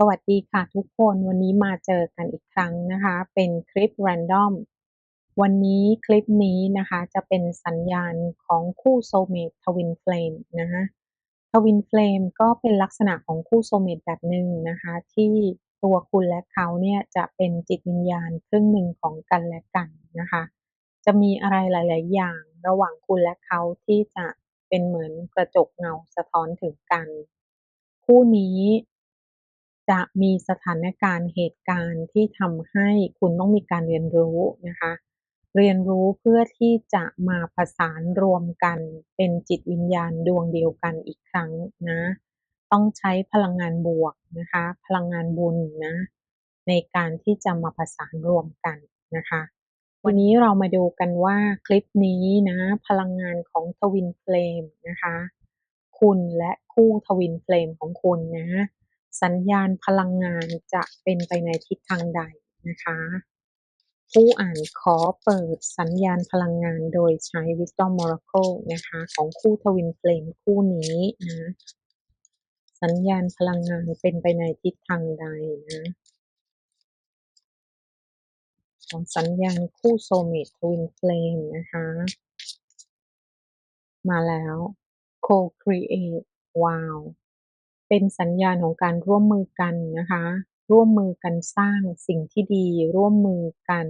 สวัสดีค่ะทุกคนวันนี้มาเจอกันอีกครั้งนะคะ เป็นคลิป Random วันนี้คลิปนี้นะคะจะเป็นสัญญาณของคู่โซเมตทวินเฟลมนะคะทวินเฟลมก็เป็นลักษณะของคู่โซเมตแบบหนึ่งนะคะ ที่ตัวคุณและเขาเนี่ยจะเป็นจิตวิญญาณครึ่งหนึ่งของกันและกันนะคะ จะมีอะไรหลาย ๆ อย่างระหว่างคุณและเขาที่จะเป็นเหมือนกระจกเงาสะท้อนถึงกัน คู่นี้ จะมีสถานการณ์เหตุการณ์ที่ทำให้คุณต้องมีการเรียนรู้นะคะ เรียนรู้เพื่อที่จะมาผสานรวมกันเป็นจิตวิญญาณดวงเดียวกันอีกครั้งนะ ต้องใช้พลังงานบวกนะคะ พลังงานบุญนะ ในการที่จะมาผสานรวมกันนะคะ วันนี้เรามาดูกันว่าคลิปนี้นะ พลังงานของทวินเฟลมนะคะ คุณและคู่ทวินเฟลมของคุณนะ สัญญาณพลังงานจะเป็นไปในทิศทางใดนะคะ ผู้อ่านขอเปิดสัญญาณพลังงานโดยใช้ Wisdom Oracle นะคะ ของคู่ทวินเฟลมคู่นี้นะ สัญญาณพลังงานเป็นไปในทิศทางใดนะของสัญญาณคู่โซเมตทวินเฟลมนะคะ มาแล้ว Co-create ว้าว เป็นสัญญาณของการร่วมมือกันนะคะ ร่วมมือกันสร้างสิ่งที่ดี ร่วมมือกัน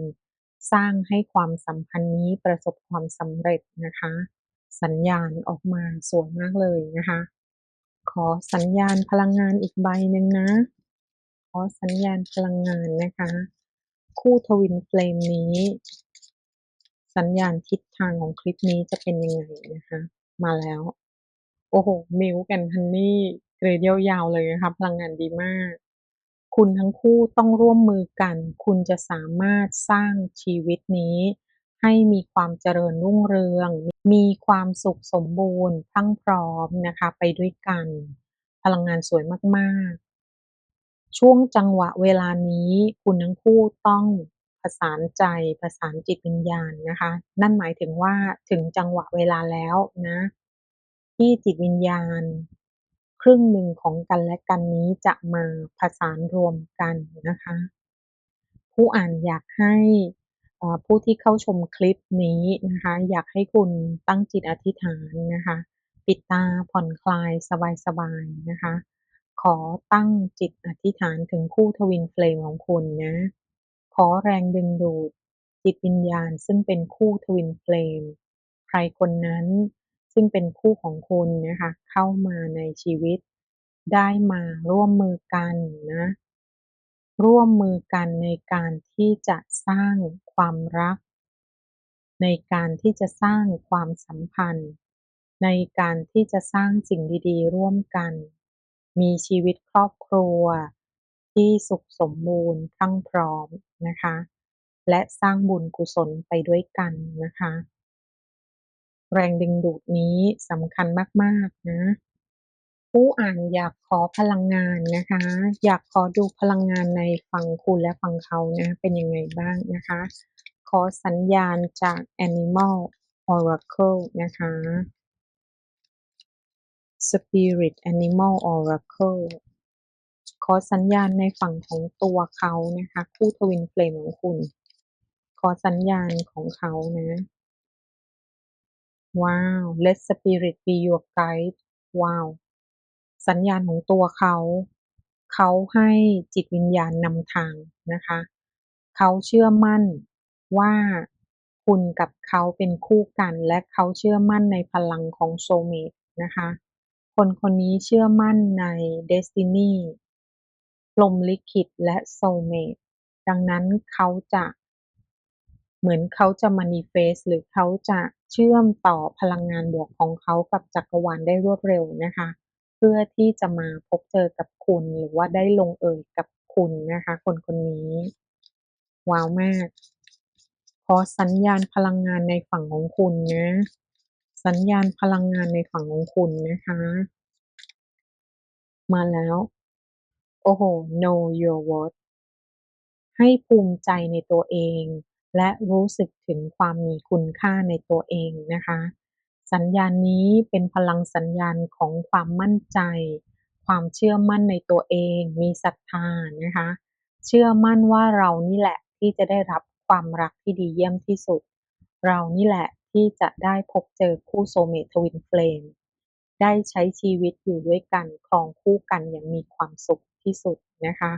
สร้างให้ความสัมพันธ์นี้ประสบความสำเร็จนะคะ สัญญาณออกมาสวยมากเลยนะคะ ขอสัญญาณพลังงานอีกใบหนึ่งนะ ขอสัญญาณพลังงานนะคะ คู่ทวินเฟลมนี้ สัญญาณทิศทางของคลิปนี้จะเป็นยังไงนะคะ มาแล้ว โอ้โหมิวกันฮันนี่ เกรดยาวๆเลยนะคะพลังงานดีมาก คุณทั้งคู่ต้องร่วมมือกัน คุณจะสามารถสร้างชีวิตนี้ ให้มีความเจริญรุ่งเรือง มีความสุขสมบูรณ์ทั้งพร้อมนะคะไปด้วยกัน พลังงานสวยมากๆ ช่วงจังหวะเวลานี้คุณทั้งคู่ต้องผสานใจผสานจิตวิญญาณนะคะ นั่นหมายถึงว่าถึงจังหวะเวลาแล้วนะ ที่จิตวิญญาณ รึ่งหนึ่งของกันและกันนี้จะมาผสานรวมกันนะคะ ผู้อ่านอยากให้ผู้ที่เข้าชมคลิปนี้นะคะ อยากให้คุณตั้งจิตอธิษฐานนะคะ ปิดตาผ่อนคลายสบายๆนะคะ ขอตั้งจิตอธิษฐานถึงคู่ทวินเฟลมของคุณนะขอแรงดึงดูดจิตวิญญาณซึ่งเป็นคู่ทวินเฟลมใครคนนั้น ซึ่งเป็นคู่ของคุณนะคะเข้ามาในชีวิต ได้มาร่วมมือกันนะร่วมมือกันในการที่จะสร้างความรัก ในการที่จะสร้างความสัมพันธ์ ในการที่จะสร้างสิ่งดี ๆ ร่วมกัน มีชีวิตครอบครัว ที่สุขสมบูรณ์พรั่งพร้อมนะคะ และสร้างบุญกุศลไปด้วยกันนะคะ แรงดึงดูดนี้สำคัญมากๆนะ ผู้อ่านอยากขอพลังงานนะคะ อยากขอดูพลังงานในฝั่งคุณและฝั่งเขานะเป็นยังไงบ้างนะคะ ขอสัญญาณจาก Animal Oracle นะคะ Spirit Animal Oracle ขอสัญญาณในฝั่งของตัวเขานะคะ คู่ทวินเฟลมของคุณ ขอสัญญาณของเขานะ ว้าว Let Spirit be your guide ว้าว สัญญาณของตัวเขา เขาให้จิตวิญญาณนำทางนะคะ เขาเชื่อมั่นว่าคุณกับเขาเป็นคู่กัน และเขาเชื่อมั่นในพลังของโซเมตนะคะ คนคนนี้เชื่อมั่นในเดสตินีลมลิขิตและโซเมตดังนั้นเขาจะ เหมือนเขาจะมานิเฟสหรือเขาจะ เชื่อมต่อพลังงานบวกของเขากับจักรวาลได้รวดเร็วนะคะ เพื่อที่จะมาพบเจอกับคุณหรือว่าได้ลงเอยกับคุณนะคะ คนคนนี้ว้าวมาก ขอสัญญาณพลังงานในฝั่งของคุณนะ สัญญาณพลังงานในฝั่งของคุณนะคะ มาแล้ว โอ้โห know your worth ให้ภูมิใจในตัวเอง และรู้สึกถึงความมีคุณค่าในตัวเองนะคะ สัญญาณนี้เป็นพลังสัญญาณของความมั่นใจ ความเชื่อมั่นในตัวเอง มีศรัทธานะคะ เชื่อมั่นว่าเรานี่แหละที่จะได้รับความรักที่ดีเยี่ยมที่สุด เรานี่แหละที่จะได้พบเจอคู่ Soulmate Twin Flame ได้ใช้ชีวิตอยู่ด้วยกันครองคู่กันอย่างมีความสุขที่สุดนะคะ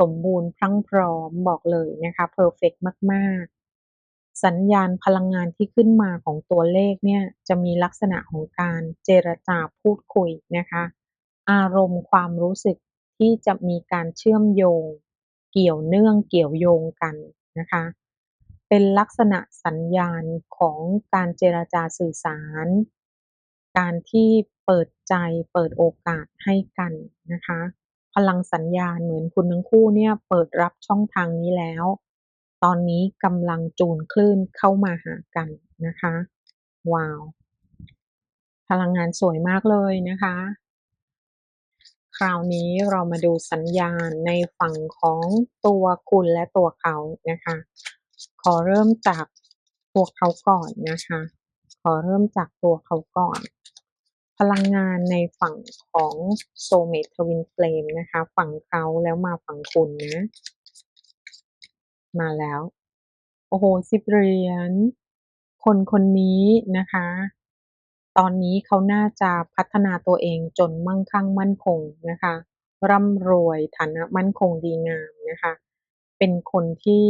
สมบูรณ์พรั่งพร้อมบอกเลยนะคะเพอร์เฟกต์มาก ๆ สัญญาณพลังงานที่ขึ้นมาของตัวเลขเนี่ยจะมีลักษณะของการเจรจาพูดคุยนะคะ อารมณ์ความรู้สึกที่จะมีการเชื่อมโยง เกี่ยวเนื่องเกี่ยวโยงกันนะคะ เป็นลักษณะสัญญาณของการเจรจาสื่อสาร การที่เปิดใจเปิดโอกาสให้กันนะคะ พลังสัญญาณเหมือนคุณทั้งคู่เนี่ยเปิดรับช่องทางนี้แล้ว ตอนนี้กำลังจูนคลื่นเข้ามาหากันนะคะ ว้าว พลังงานสวยมากเลยนะคะ คราวนี้เรามาดูสัญญาณในฝั่งของตัวคุณและตัวเขานะคะ ขอเริ่มจากตัวเขาก่อนนะคะ ขอเริ่มจากตัวเขาก่อน พลังงานในฝั่งของ Soulmate Twin Flame นะคะ ฝั่งเขาแล้วมาฝั่งคุณนะ มาแล้ว โอ้โหสิบเหรียญคนคนนี้นะคะ ตอนนี้เขาน่าจะพัฒนาตัวเองจนมั่งคั่งมั่นคงนะคะ ร่ำรวยฐานะมั่นคงดีงามนะคะ เป็นคนที่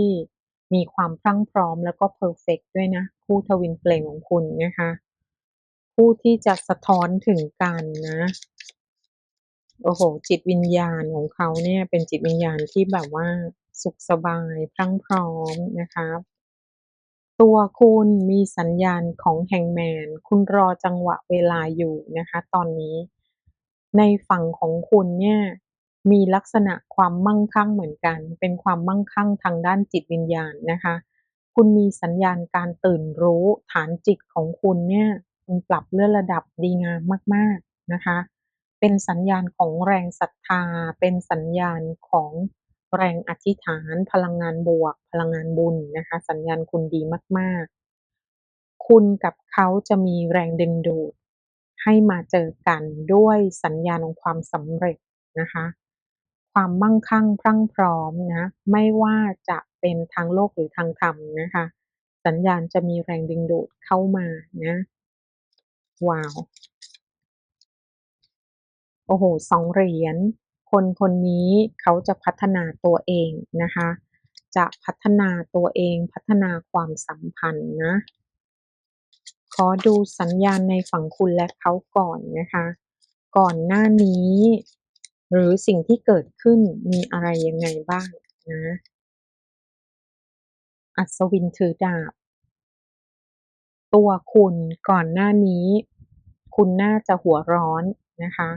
มีความพรั่งพร้อมแล้วก็เพอร์เฟกต์ด้วยนะ คู่ทวินเฟลมของคุณนะคะ ผู้ที่จะสะท้อนถึงกันนะ โอ้โห จิตวิญญาณของเขาเนี่ย เป็นจิตวิญญาณที่แบบว่าสุขสบายพรั่งพร้อมนะคะตัวคุณมีสัญญาณของแฮงแมน คุณรอจังหวะเวลาอยู่นะคะ ตอนนี้ ในฝั่งของคุณเนี่ย มีลักษณะความมั่งคั่งเหมือนกัน เป็นความมั่งคั่งทางด้านจิตวิญญาณนะคะ คุณมีสัญญาณการตื่นรู้ฐานจิตของคุณเนี่ย มันปรับเลื่อนระดับดีงามมาก ๆนะคะ เป็นสัญญาณของแรงศรัทธา เป็นสัญญาณของแรงอธิษฐาน พลังงานบวก พลังงานบุญนะคะ สัญญาณคุณดีมากๆ คุณกับเขาจะมีแรงดึงดูด ให้มาเจอกันด้วยสัญญาณของความสำเร็จนะคะ ความมั่งคั่งพรั่งพร้อมนะ ไม่ว่าจะเป็นทางโลกหรือทางธรรมนะคะ สัญญาณจะมีแรงดึงดูดเข้ามานะ ว้าว โอ้โฮ2เหรียญ คนคนนี้เขาจะพัฒนาตัวเองนะคะ จะพัฒนาตัวเองพัฒนาความสัมพันธ์นะ ขอดูสัญญาณในฝั่งคุณและเขาก่อนนะคะ ก่อนหน้านี้ หรือสิ่งที่เกิดขึ้นมีอะไรยังไงบ้างนะ อัศวินถือดาบ ตัวคุณก่อนหน้านี้ คุณน่าจะหัวร้อนนะคะ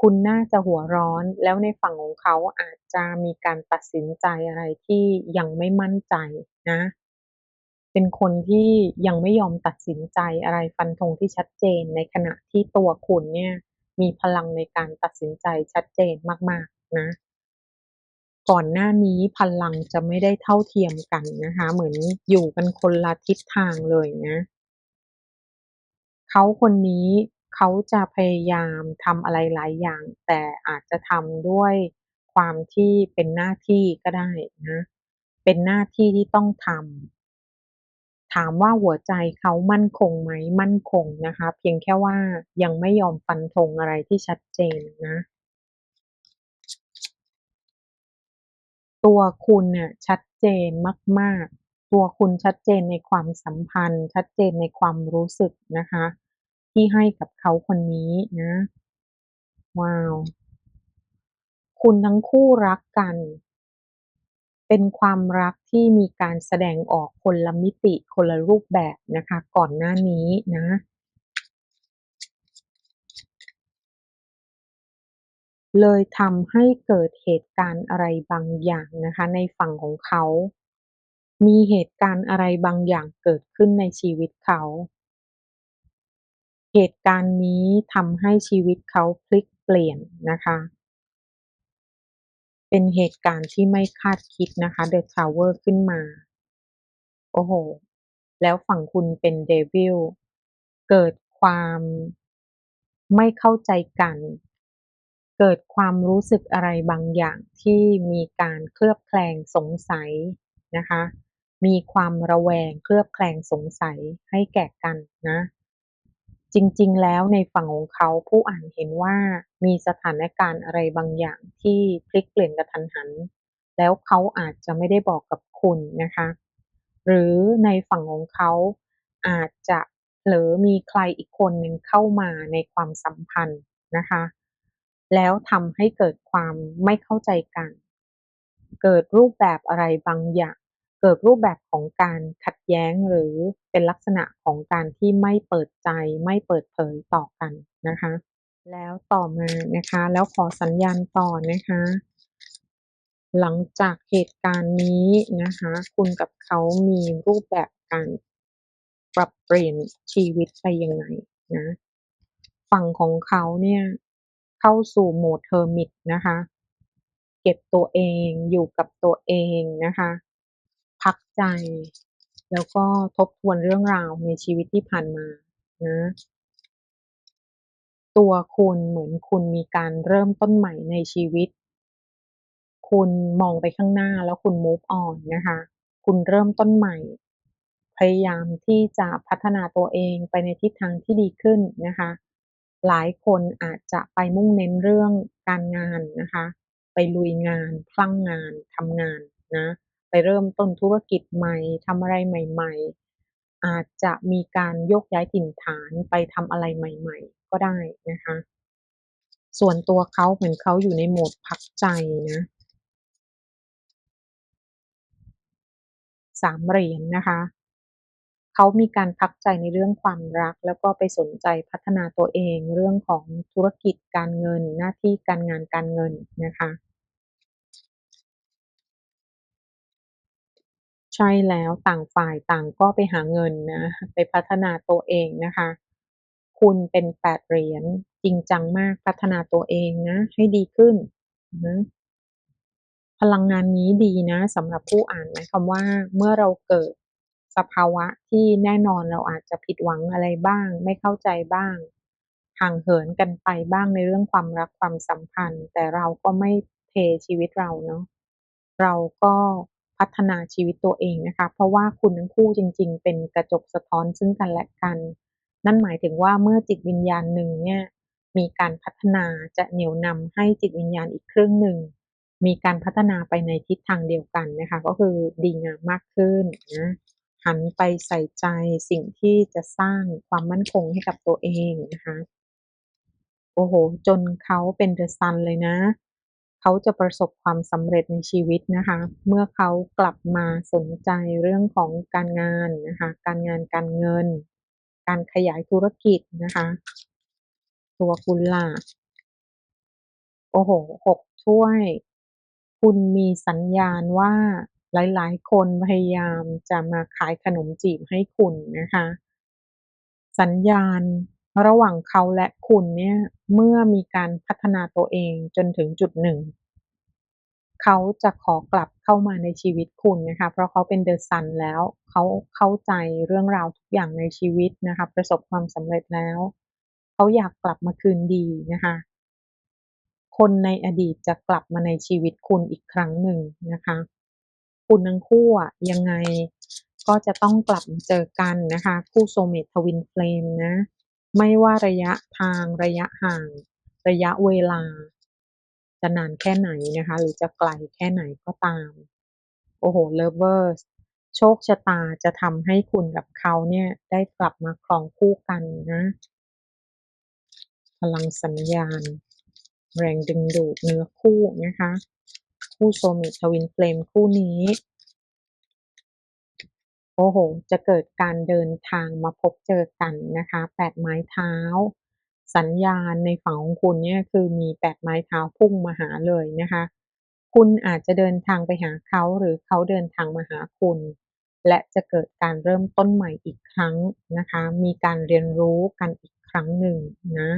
คุณน่าจะหัวร้อนแล้วในฝั่งของเขาอาจจะมีการตัดสินใจอะไรที่ยังไม่มั่นใจนะ เป็นคนที่ยังไม่ยอมตัดสินใจอะไรฟันธงที่ชัดเจนในขณะที่ตัวคุณเนี่ยมีพลังในการตัดสินใจชัดเจนมากๆนะ ก่อนหน้านี้พลังจะไม่ได้เท่าเทียมกันนะคะ เหมือนอยู่กันคนละทิศทางเลยนะ เขาคนนี้เขาจะพยายามทำอะไรหลายอย่าง แต่อาจจะทำด้วยความที่เป็นหน้าที่ก็ได้นะ เป็นหน้าที่ที่ต้องทำถามว่าหัวใจเขามั่นคงไหมมั่นคงนะคะ เพียงแค่ว่ายังไม่ยอมฟันธงอะไรที่ชัดเจนนะ ตัวคุณเนี่ยชัดเจนมาก ๆ ตัวคุณชัดเจนในความสัมพันธ์ ชัดเจนในความรู้สึกนะคะ ที่ให้กับเขาคนนี้นะ ว้าว คุณทั้งคู่รักกัน เป็นความรักที่มีการแสดงออกคนละมิติคนละรูปแบบนะคะ ก่อนหน้านี้นะเลยทำให้เกิดเหตุการณ์อะไรบางอย่างนะคะ ในฝั่งของเขา มีเหตุการณ์อะไรบางอย่างเกิดขึ้นในชีวิตเขา เหตุการณ์นี้ทำให้ชีวิตเขาพลิกเปลี่ยนนะคะ เป็นเหตุการณ์ที่ไม่คาดคิดนะคะ The Tower ขึ้นมา โอ้โฮแล้วฝั่งคุณเป็น Devil เกิดความไม่เข้าใจกัน เกิดความรู้สึกอะไรบางอย่างที่มีการเคลือบแคลงสงสัยนะคะ มีความระแวงเคลือบแคลงสงสัยให้แก่กันนะ จริง ๆ แล้วในฝั่งของเขาผู้อ่านเห็นว่ามีสถานการณ์อะไรบางอย่างที่พลิกเปลี่ยนกระทันหัน แล้วเขาอาจจะไม่ได้บอกกับคุณนะคะ หรือในฝั่งของเขาอาจจะเผลอมีใครอีกคนหนึ่งเข้ามาในความสัมพันธ์นะคะ แล้วทำให้เกิดความไม่เข้าใจกัน เกิดรูปแบบอะไรบางอย่าง เกิดรูปแบบของการขัดแย้งหรือเป็นลักษณะของการที่ไม่เปิดใจ ไม่เปิดเผยต่อกันนะคะ แล้วต่อมานะคะแล้วขอสัญญาณต่อนะคะ หลังจากเหตุการณ์นี้นะคะ คุณกับเขามีรูปแบบการปรับเปลี่ยนชีวิตไปยังไงนะฝั่งของเขาเนี่ยเข้าสู่โหมด Hermit นะคะ เก็บตัวเองอยู่กับตัวเองนะคะ พักใจ แล้วก็ทบทวนเรื่องราวในชีวิตที่ผ่านมานะตัวคุณเหมือนคุณมีการเริ่มต้นใหม่ในชีวิต คุณมองไปข้างหน้าแล้วคุณ move on นะคะ คุณเริ่มต้นใหม่ พยายามที่จะพัฒนาตัวเองไปในทิศทางที่ดีขึ้นนะคะ หลายคนอาจจะไปมุ่งเน้นเรื่องการงานนะคะ ไปลุยงานคลั่งงานทำงานนะ ไปเริ่มต้นธุรกิจใหม่ทำอะไรใหม่ ๆ อาจจะมีการโยกย้ายถิ่นฐานไปทำอะไรใหม่ ๆ ก็ได้นะคะ ส่วนตัวเขาเหมือนเขาอยู่ในโหมดพักใจนะสามเหรียญนะคะเขามีการพักใจในเรื่องความรัก แล้วก็ไปสนใจพัฒนาตัวเองเรื่องของธุรกิจการเงิน หน้าที่การงานการเงินนะคะ ใช่แล้วต่างฝ่ายต่างก็ไปหาเงินนะ ไปพัฒนาตัวเองนะคะ คุณเป็นแปดเหรียญจริงจังมากพัฒนาตัวเองนะ ให้ดีขึ้นนะพลังงานนี้ดีนะสำหรับผู้อ่านหมายความว่าเมื่อเราเกิดสภาวะที่แน่นอนเราอาจจะผิดหวังอะไรบ้าง ไม่เข้าใจบ้างห่างเหินกันไปบ้างในเรื่องความรักความสัมพันธ์ แต่เราก็ไม่เทชีวิตเราเนาะเราก็ พัฒนาชีวิตตัวเองนะคะ เพราะว่าคุณทั้งคู่จริง ๆ เป็นกระจกสะท้อนซึ่งกันและกัน นั่นหมายถึงว่าเมื่อจิตวิญญาณหนึ่งเนี่ยมีการพัฒนาจะเหนี่ยวนำให้จิตวิญญาณอีกครึ่งหนึ่ง มีการพัฒนาไปในทิศทางเดียวกันนะคะ ก็คือดีงามมากขึ้นนะหันไปใส่ใจสิ่งที่จะสร้างความมั่นคงให้กับตัวเองนะคะ โอ้โฮจนเขาเป็น The Sun เลยนะ เขาจะประสบความสำเร็จในชีวิตนะคะ เมื่อเขากลับมาสนใจเรื่องของการงานนะคะ การงานการเงิน การขยายธุรกิจนะคะ ตัวคุณล่ะโอ้โฮ6ถ้วย คุณมีสัญญาณว่าหลาย ๆ คนพยายามจะมาขายขนมจีบให้คุณนะคะ สัญญาณ ระหว่างเขาและคุณเนี่ยเมื่อมีการพัฒนาตัวเองจนถึงจุดหนึ่ง เขาจะขอกลับเข้ามาในชีวิตคุณนะคะ เพราะเขาเป็น The Sun แล้ว เขาเข้าใจเรื่องราวทุกอย่างในชีวิตนะคะ ประสบความสำเร็จแล้ว เขาอยากกลับมาคืนดีนะคะ คนในอดีตจะกลับมาในชีวิตคุณอีกครั้งหนึ่งนะคะ คุณทั้งคู่อะยังไงก็จะต้องกลับมาเจอกันนะคะ คู่ Soulmate Twin Flame นะ ไม่ว่าระยะทางระยะห่าง ระยะเวลา จะนานแค่ไหนนะคะ หรือจะไกลแค่ไหนก็ตาม โอ้โฮ Lovers โชคชะตาจะทำให้คุณกับเขาเนี่ยได้กลับมาครองคู่กันนะ พลังสัญญาณ แรงดึงดูดเนื้อคู่นะคะ คู่ Soulmate Twin Flame คู่นี้ โอ้โฮจะเกิดการเดินทางมาพบเจอกันนะคะ แปดไม้เท้า สัญญาณในฝั่งของคุณเนี่ยคือมีแปดไม้เท้าพุ่งมาหาเลยนะคะ คุณอาจจะเดินทางไปหาเขาหรือเขาเดินทางมาหาคุณ และจะเกิดการเริ่มต้นใหม่อีกครั้งนะคะ มีการเรียนรู้กันอีกครั้งหนึ่งนะ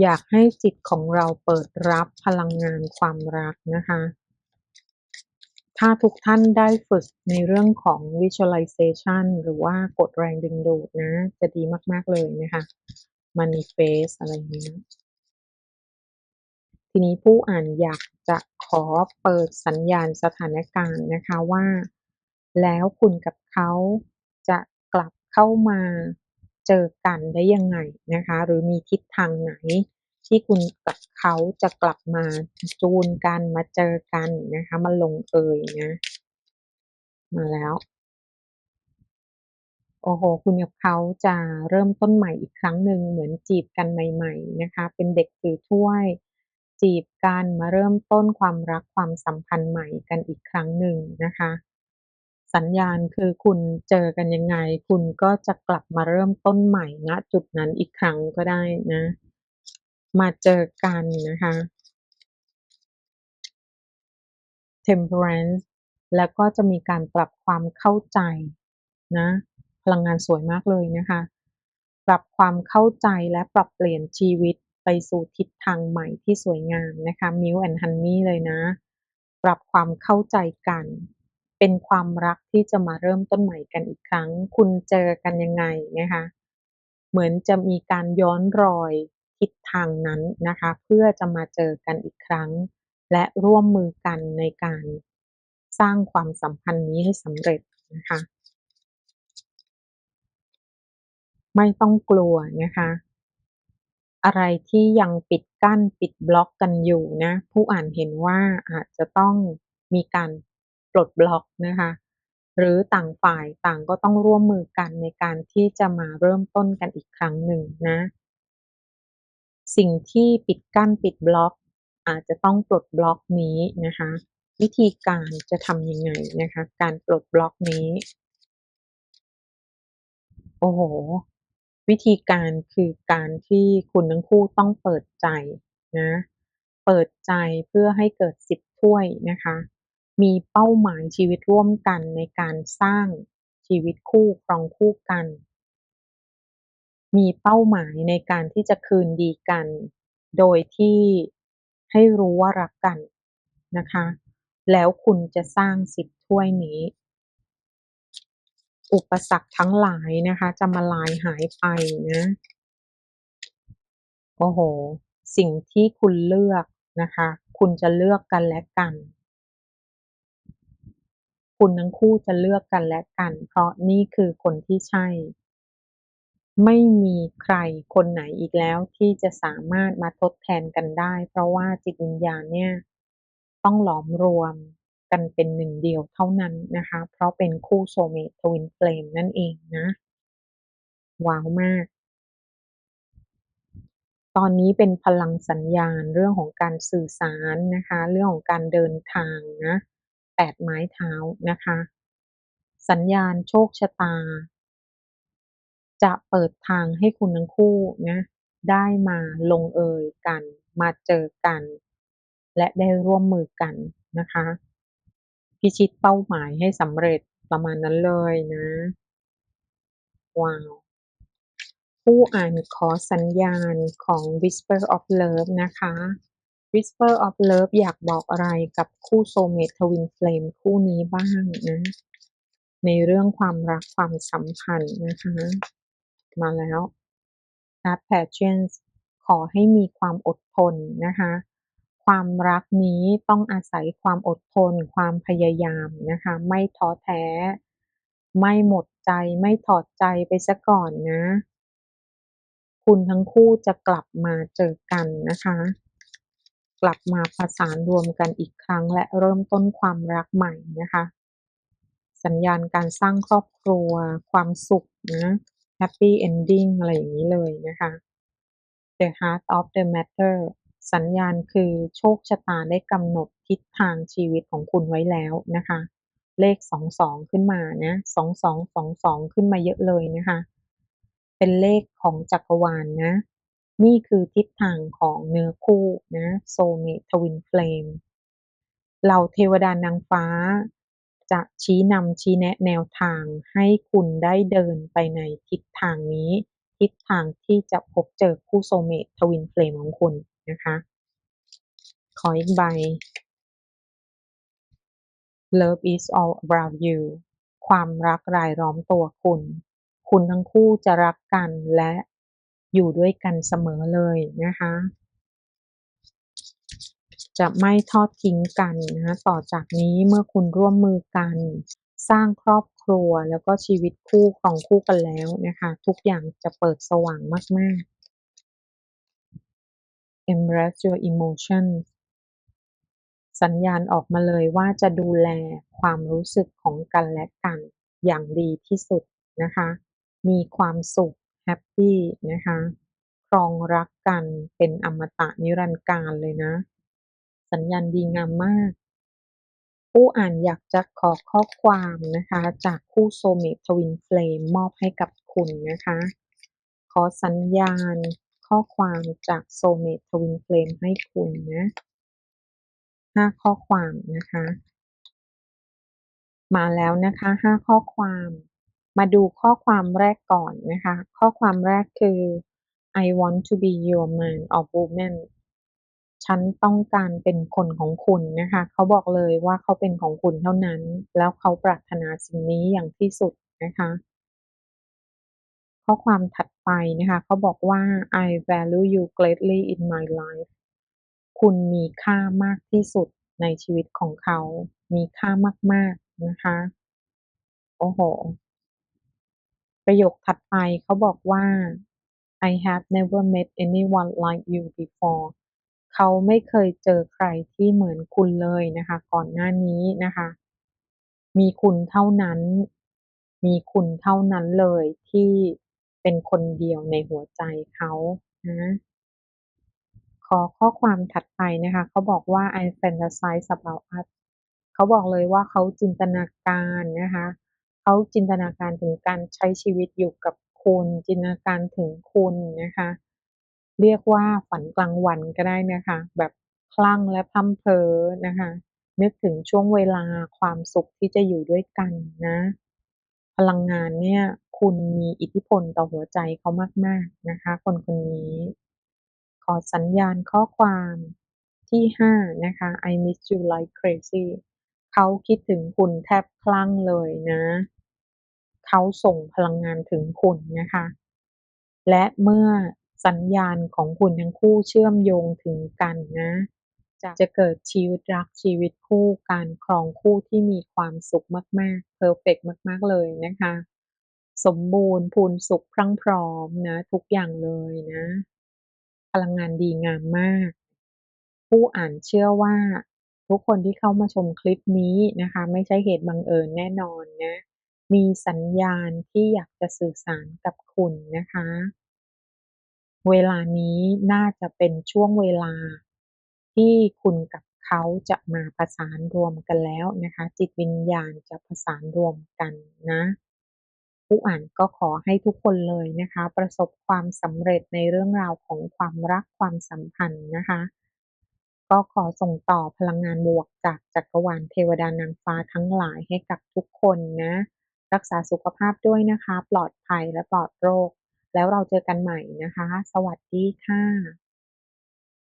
อยากให้จิตของเราเปิดรับพลังงานความรักนะคะ ถ้าทุกท่านได้ฝึกในเรื่องของ Visualization หรือว่ากฎแรงดึงดูดนะ จะดีมาก ๆ เลยนะคะ Manifest อะไรเงี้ยทีนี้ผู้อ่านอยากจะขอเปิดสัญญาณสถานการณ์นะคะว่า แล้วคุณกับเขาจะกลับเข้ามาเจอกันได้ยังไงนะคะ หรือมีทิศทางไหน ที่คุณกับเขาจะกลับมาจูนกันมาเจอกันนะคะมาลงเอยนะมาแล้วโอ้โห คุณกับเขาจะเริ่มต้นใหม่อีกครั้งหนึ่งเหมือนจีบกันใหม่ ๆ นะคะ เป็นเด็กถือถ้วย จีบกันมาเริ่มต้นความรักความสัมพันธ์ใหม่กันอีกครั้งหนึ่งนะคะ สัญญาณคือคุณเจอกันยังไง คุณก็จะกลับมาเริ่มต้นใหม่ณจุดนั้นอีกครั้งก็ได้นะ มาเจอกันนะคะ Temperance แล้วก็จะมีการปรับความเข้าใจนะ พลังงานสวยมากเลยนะคะ ปรับความเข้าใจและปรับเปลี่ยนชีวิตไปสู่ทิศทางใหม่ที่สวยงามนะคะ Milk and Honey เลยนะ ปรับความเข้าใจกัน เป็นความรักที่จะมาเริ่มต้นใหม่กันอีกครั้ง คุณเจอกันยังไงนะคะ เหมือนจะมีการย้อนรอย ทิศทางนั้นนะคะ เพื่อจะมาเจอกันอีกครั้ง และร่วมมือกันในการสร้างความสัมพันธ์นี้ให้สำเร็จนะคะ ไม่ต้องกลัวนะคะ อะไรที่ยังปิดกั้นปิดบล็อกกันอยู่นะ ผู้อ่านเห็นว่าอาจจะต้องมีการปลดบล็อกนะคะหรือต่างฝ่ายต่างก็ต้องร่วมมือกันในการที่จะมาเริ่มต้นกันอีกครั้งหนึ่งนะ สิ่งที่ปิดกั้นปิดบล็อก อาจจะต้องปลดบล็อกนี้นะคะ วิธีการจะทำยังไงนะคะ การปลดบล็อกนี้ โอ้โห วิธีการคือการที่คุณทั้งคู่ต้องเปิดใจนะ เปิดใจเพื่อให้เกิดสิบถ้วยนะคะ มีเป้าหมายชีวิตร่วมกันในการสร้างชีวิตคู่ครองคู่กัน มีเป้าหมายในการที่จะคืนดีกัน โดยที่ให้รู้ว่ารักกันนะคะ แล้วคุณจะสร้างสิบถ้วยนี้ อุปสรรคทั้งหลายนะคะ จะมาลายหายไปนะ โอ้โห สิ่งที่คุณเลือกนะคะ คุณจะเลือกกันและกัน คุณทั้งคู่จะเลือกกันและกัน เพราะนี่คือคนที่ใช่ ไม่มีใครคนไหนอีกแล้วที่จะสามารถมาทดแทนกันได้ เพราะว่าจิตวิญญาณเนี่ยต้องหลอมรวมกันเป็นหนึ่งเดียวเท่านั้นนะคะ เพราะเป็นคู่โซเมตทวินเฟลมนั่นเองนะ ว้าวมาก ตอนนี้เป็นพลังสัญญาณเรื่องของการสื่อสารนะคะ เรื่องของการเดินทางนะแปดไม้เท้านะคะ สัญญาณโชคชะตา จะเปิดทางให้คุณทั้งคู่นะได้มาลงเอยกัน มาเจอกัน และได้ร่วมมือกันนะคะ พิชิตเป้าหมายให้สำเร็จประมาณนั้นเลยนะว้าวผู้อ่านขอสัญญาณของ Whisper of Love นะคะ Whisper of Love อยากบอกอะไรกับคู่ Soulmate Twin Flame คู่นี้บ้างนะ ในเรื่องความรักความสัมพันธ์นะคะ มาแล้ว Heart Patience ขอให้มีความอดทนนะคะ ความรักนี้ต้องอาศัยความอดทน ความพยายามนะคะ ไม่ท้อแท้ ไม่หมดใจ ไม่ถอดใจไปเสียก่อนนะ คุณทั้งคู่จะกลับมาเจอกันนะคะ กลับมาผสานรวมกันอีกครั้ง และเริ่มต้นความรักใหม่นะคะ สัญญาณการสร้างครอบครัว ความสุขนะ Happy Ending อะไรอย่างนี้เลยนะคะ The Heart of the Matter สัญญาณคือโชคชะตาได้กำหนดทิศทางชีวิตของคุณไว้แล้วนะคะ เลข22ขึ้นมานะ2222ขึ้นมาเยอะเลยนะคะ เป็นเลขของจักรวาลนะนี่คือทิศทางของเนื้อคู่นะ Soulmate Twin Flame เหล่าเทวดานางฟ้า จะชี้นำชี้แนะแนวทางให้คุณได้เดินไปในทิศทางนี้ ทิศทางที่จะพบเจอคู่ Soulmate Twin Flame ของคุณนะคะ ขออีกใบ Love is all around you ความรักรายล้อมตัวคุณ คุณทั้งคู่จะรักกันและอยู่ด้วยกันเสมอเลยนะคะ จะไม่ทอดทิ้งกันนะต่อจากนี้เมื่อคุณร่วมมือกัน สร้างครอบครัวแล้วก็ชีวิตคู่ครองคู่กันแล้วนะคะ ทุกอย่างจะเปิดสว่างมาก ๆ Embrace your emotion สัญญาณออกมาเลยว่าจะดูแลความรู้สึกของกันและกันอย่างดีที่สุดนะคะ มีความสุขแฮปปี้นะคะครองรักกันเป็นอมตะนิรันดร์กาลเลยนะ สัญญาณดีงามมาก ผู้อ่านอยากจะขอข้อความนะคะ จากคู่โซเมตทวินเฟลมมอบให้กับคุณนะคะ ขอสัญญาณข้อความจากโซเมตทวินเฟลมให้คุณนะห้าข้อความนะคะ มาแล้วนะคะห้าข้อความมาดูข้อความแรกก่อนนะคะ ข้อความแรกคือ I want to be your man or woman ฉันต้องการเป็นคนของคุณนะคะ เขาบอกเลยว่าเขาเป็นของคุณเท่านั้น แล้วเขาปรารถนาสิ่งนี้อย่างที่สุดนะคะ ข้อความถัดไปนะคะ เขาบอกว่า I value you greatly in my life คุณมีค่ามากที่สุดในชีวิตของเขา มีค่ามาก ๆ นะคะ โอ้โฮประโยคถัดไปเขาบอกว่า I have never met anyone like you before เขาไม่เคยเจอใครที่เหมือนคุณเลยนะคะ ก่อนหน้านี้นะคะ มีคุณเท่านั้น มีคุณเท่านั้นเลยที่เป็นคนเดียวในหัวใจเขานะขอข้อความถัดไปนะคะเขาบอกว่า I fantasize about us เขาบอกเลยว่าเขาจินตนาการนะคะเขาจินตนาการถึงการใช้ชีวิตอยู่กับคุณ จินตนาการถึงคุณนะคะ เรียกว่าฝันกลางวันก็ได้นะคะ แบบคลั่งและพร่ำเพ้อนะคะ นึกถึงช่วงเวลาความสุขที่จะอยู่ด้วยกันนะ พลังงานเนี่ย คุณมีอิทธิพลต่อหัวใจเขามาก ๆนะคะ คนคนนี้ ขอสัญญาณข้อความที่ห้านะคะ I miss you like crazy เขาคิดถึงคุณแทบคลั่งเลยนะ เขาส่งพลังงานถึงคุณนะคะ และเมื่อ สัญญาณของคุณทั้งคู่เชื่อมโยงถึงกันนะ จะจะเกิดชีวิตรักชีวิตคู่การครองคู่ที่มีความสุขมากๆเพอร์เฟกต์มากๆเลยนะคะ สมบูรณ์พูนสุขพรั่งพร้อมนะ ทุกอย่างเลยนะ พลังงานดีงามมาก ผู้อ่านเชื่อว่าทุกคนที่เข้ามาชมคลิปนี้นะคะ ไม่ใช่เหตุบังเอิญแน่นอนนะ มีสัญญาณที่อยากจะสื่อสารกับคุณนะคะ เวลานี้น่าจะเป็นช่วงเวลาที่คุณกับเขาจะมาผสานรวมกันแล้วนะคะ จิตวิญญาณจะผสานรวมกันนะผู้อ่านก็ขอให้ทุกคนเลยนะคะ ประสบความสำเร็จในเรื่องราวของความรักความสัมพันธ์นะคะ ก็ขอส่งต่อพลังงานบวกจากจักรวาลเทวดานางฟ้าทั้งหลายให้กับทุกคนนะ รักษาสุขภาพด้วยนะคะ ปลอดภัยและปลอดโรค แล้วเราเจอกันใหม่นะคะ สวัสดีค่ะ